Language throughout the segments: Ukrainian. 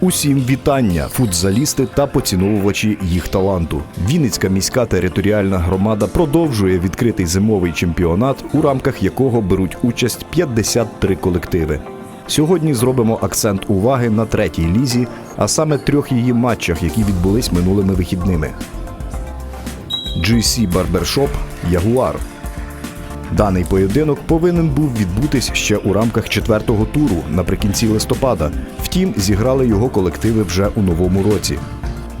Усім вітання, футзалісти та поціновувачі їх таланту. Вінницька міська територіальна громада продовжує відкритий зимовий чемпіонат, у рамках якого беруть участь 53 колективи. Сьогодні зробимо акцент уваги на третій лізі, а саме трьох її матчах, які відбулись минулими вихідними. GC Barbershop Ягуар. Даний поєдинок повинен був відбутись ще у рамках четвертого туру наприкінці листопада. Втім, зіграли його колективи вже у новому році.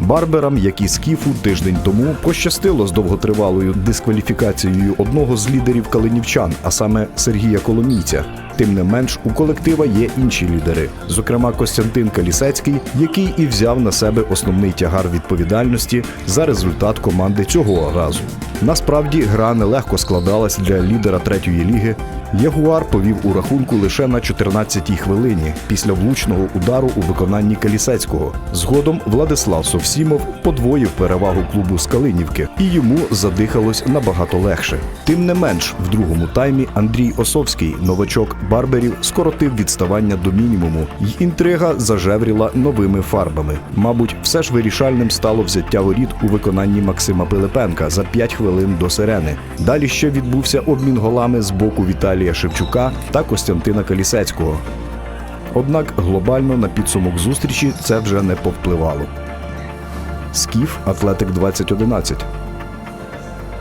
Барберам, як і скіфу, тиждень тому пощастило з довготривалою дискваліфікацією одного з лідерів калинівчан, а саме Сергія Коломійця. Тим не менш, у колектива є інші лідери, зокрема Костянтин Калісецький, який і взяв на себе основний тягар відповідальності за результат команди цього разу. Насправді гра нелегко складалась для лідера третьої ліги. Ягуар повів у рахунку лише на 14-й хвилині після влучного удару у виконанні Калісецького. Згодом Владислав Совсімов подвоїв перевагу клубу з Калинівки, і йому задихалось набагато легше. Тим не менш, в другому таймі Андрій Осовський, новачок Барберів, скоротив відставання до мінімуму, й інтрига зажевріла новими фарбами. Мабуть, все ж вирішальним стало взяття воріт у виконанні Максима Пилипенка за 5 хвилин до сирени. Далі ще відбувся обмін голами з боку Віталія Шевчука та Костянтина Калісецького. Однак глобально на підсумок зустрічі це вже не повпливало. Скіф Атлетик 2011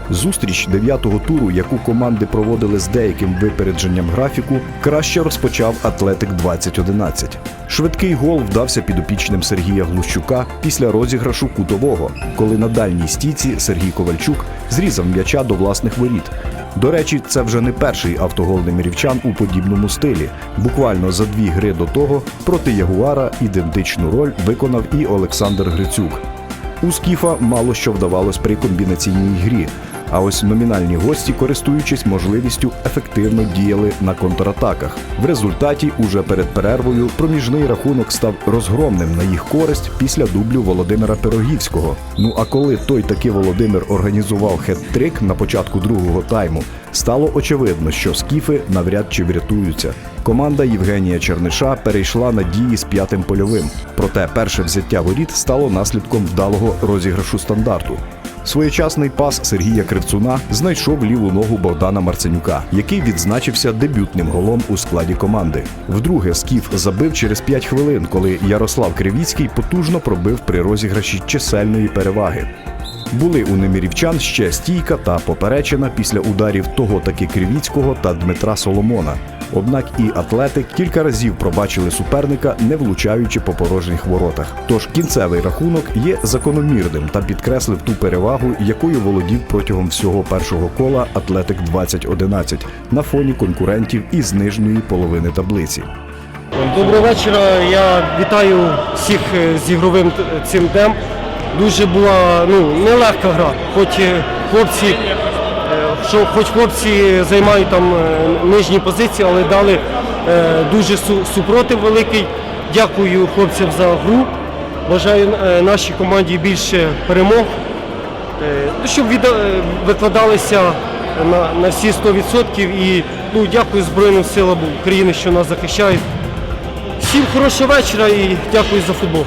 Зустріч дев'ятого туру, яку команди проводили з деяким випередженням графіку, краще розпочав Атлетик 2011. Швидкий гол вдався підопічним Сергія Глущука після розіграшу кутового, коли на дальній стійці Сергій Ковальчук зрізав м'яча до власних воріт. До речі, це вже не перший автогол немирівчан у подібному стилі. Буквально за дві гри до того проти Ягуара ідентичну роль виконав і Олександр Грицюк. У Скіфа мало що вдавалось при комбінаційній грі. А ось номінальні гості, користуючись можливістю, ефективно діяли на контратаках. В результаті, уже перед перервою, проміжний рахунок став розгромним на їх користь після дублю Володимира Пирогівського. Ну а коли той таки Володимир організував хет-трик на початку другого тайму, стало очевидно, що скіфи навряд чи врятуються. Команда Євгенія Черниша перейшла на дії з п'ятим польовим. Проте перше взяття воріт стало наслідком вдалого розіграшу стандарту. Своєчасний пас Сергія Кривцуна знайшов ліву ногу Богдана Марценюка, який відзначився дебютним голом у складі команди. Вдруге скіф забив через 5 хвилин, коли Ярослав Кривіцький потужно пробив при розіграші чисельної переваги. Були у немірівчан ще стійка та поперечина після ударів того таки Кривіцького та Дмитра Соломона. Однак і атлети кілька разів пробачили суперника, не влучаючи по порожніх воротах. Тож кінцевий рахунок є закономірним та підкреслив ту перевагу, якою володів протягом всього першого кола Атлетик 2011 на фоні конкурентів із нижньої половини таблиці. Доброго вечора. Я вітаю всіх е, з ігровим цим днем. Дуже була ну, нелегка гра. Хоч е, хлопці, що, хоч хлопці займають там е, нижні позиції, але дали е, дуже супротив великий. Дякую хлопцям за гру. Бажаю е, нашій команді більше перемог. Ну, щоб викладалися на всі 100% і ну, дякую Збройним силам України, що нас захищають. Всім хорошого вечора і дякую за футбол.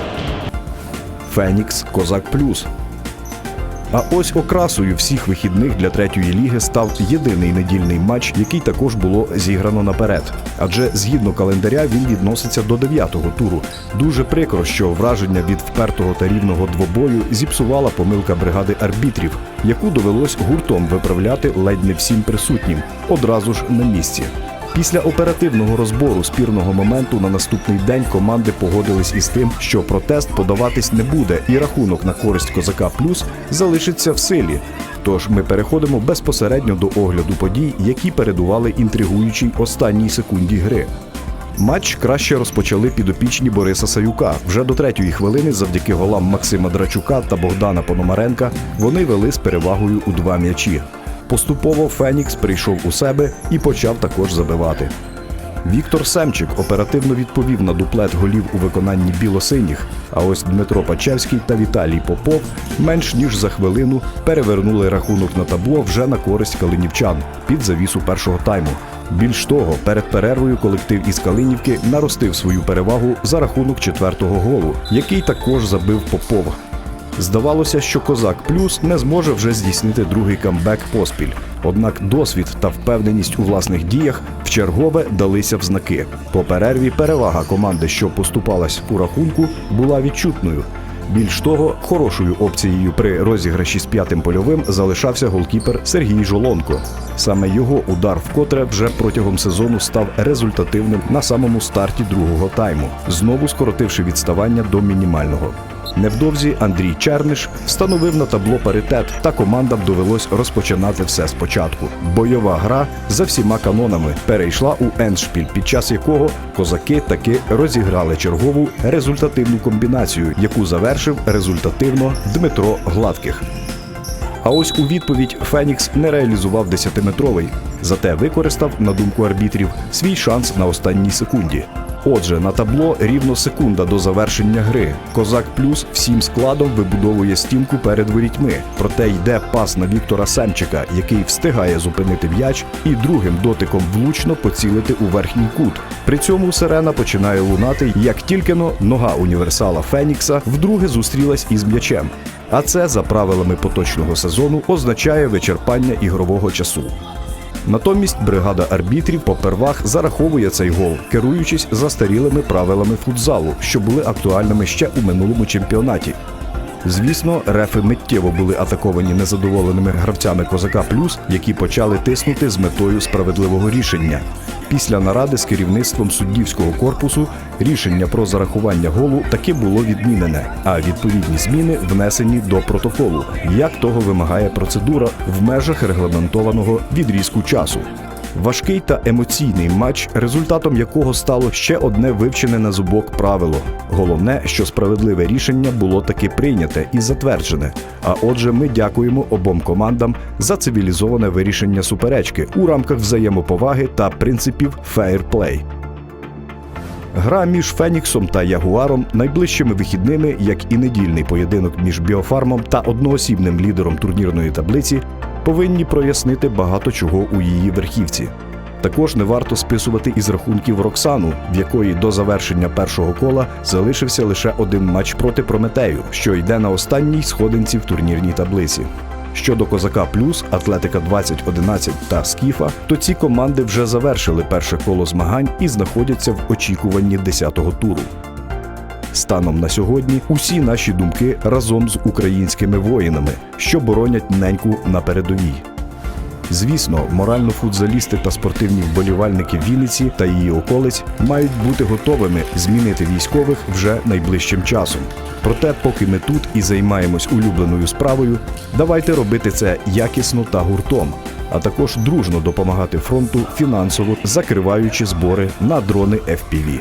Фенікс Козак Плюс. А ось окрасою всіх вихідних для третьої ліги став єдиний недільний матч, який також було зіграно наперед. Адже згідно календаря він відноситься до дев'ятого туру. Дуже прикро, що враження від впертого та рівного двобою зіпсувала помилка бригади арбітрів, яку довелось гуртом виправляти ледь не всім присутнім, одразу ж на місці. Після оперативного розбору спірного моменту на наступний день команди погодились із тим, що протест подаватись не буде, і рахунок на користь козака плюс залишиться в силі. Тож ми переходимо безпосередньо до огляду подій, які передували інтригуючій останній секунді гри. Матч краще розпочали підопічні Бориса Саюка. Вже до третьої хвилини, завдяки голам Максима Драчука та Богдана Пономаренка, вони вели з перевагою у два м'ячі. Поступово Фенікс прийшов у себе і почав також забивати. Віктор Семчик оперативно відповів на дуплет голів у виконанні білосиніх. А ось Дмитро Пачевський та Віталій Попов менш ніж за хвилину перевернули рахунок на табло вже на користь калинівчан під завісу першого тайму. Більш того, перед перервою колектив із Калинівки наростив свою перевагу за рахунок четвертого голу, який також забив Попов. Здавалося, що Козак Плюс не зможе вже здійснити другий камбек поспіль. Однак досвід та впевненість у власних діях вчергове далися в знаки. По перерві перевага команди, що поступалась у рахунку, була відчутною. Більш того, хорошою опцією при розіграші з п'ятим польовим залишався голкіпер Сергій Жолонко. Саме його удар вкотре вже протягом сезону став результативним на самому старті другого тайму, знову скоротивши відставання до мінімального. Невдовзі Андрій Черниш встановив на табло паритет, та командам довелось розпочинати все спочатку. Бойова гра за всіма канонами перейшла у еншпіль, під час якого козаки таки розіграли чергову результативну комбінацію, яку завершив результативно Дмитро Гладких. А ось у відповідь Фенікс не реалізував 10-метровий, зате використав, на думку арбітрів, свій шанс на останній секунді. Отже, на табло рівно секунда до завершення гри. Козак плюс всім складом вибудовує стінку перед ворітьми. Проте йде пас на Віктора Семчика, який встигає зупинити м'яч і другим дотиком влучно поцілити у верхній кут. При цьому сирена починає лунати, як тільки но нога універсала Фенікса вдруге зустрілась із м'ячем. А це за правилами поточного сезону означає вичерпання ігрового часу. Натомість бригада арбітрів попервах зараховує цей гол, керуючись застарілими правилами футзалу, що були актуальними ще у минулому чемпіонаті. Звісно, рефи миттєво були атаковані незадоволеними гравцями Козака Плюс, які почали тиснути з метою справедливого рішення. Після наради з керівництвом суддівського корпусу рішення про зарахування голу таки було відмінене, а відповідні зміни внесені до протоколу, як того вимагає процедура в межах регламентованого відрізку часу. Важкий та емоційний матч, результатом якого стало ще одне вивчене на зубок правило. Головне, що справедливе рішення було таки прийняте і затверджене. А отже, ми дякуємо обом командам за цивілізоване вирішення суперечки у рамках взаємоповаги та принципів фейрплей. Гра між Феніксом та Ягуаром найближчими вихідними, як і недільний поєдинок між Біофармом та одноосібним лідером турнірної таблиці, повинні прояснити багато чого у її верхівці. Також не варто списувати із рахунків Роксану, в якої до завершення першого кола залишився лише один матч проти Прометею, що йде на останній сходинці в турнірній таблиці. Щодо Козака Плюс, Атлетика 2011 та Скіфа, то ці команди вже завершили перше коло змагань і знаходяться в очікуванні 10-го туру. Станом на сьогодні усі наші думки разом з українськими воїнами, що боронять неньку на передовій. Звісно, морально футзалісти та спортивні вболівальники Вінниці та її околиць мають бути готовими змінити військових вже найближчим часом. Проте, поки ми тут і займаємось улюбленою справою, давайте робити це якісно та гуртом, а також дружно допомагати фронту фінансово закриваючи збори на дрони FPV.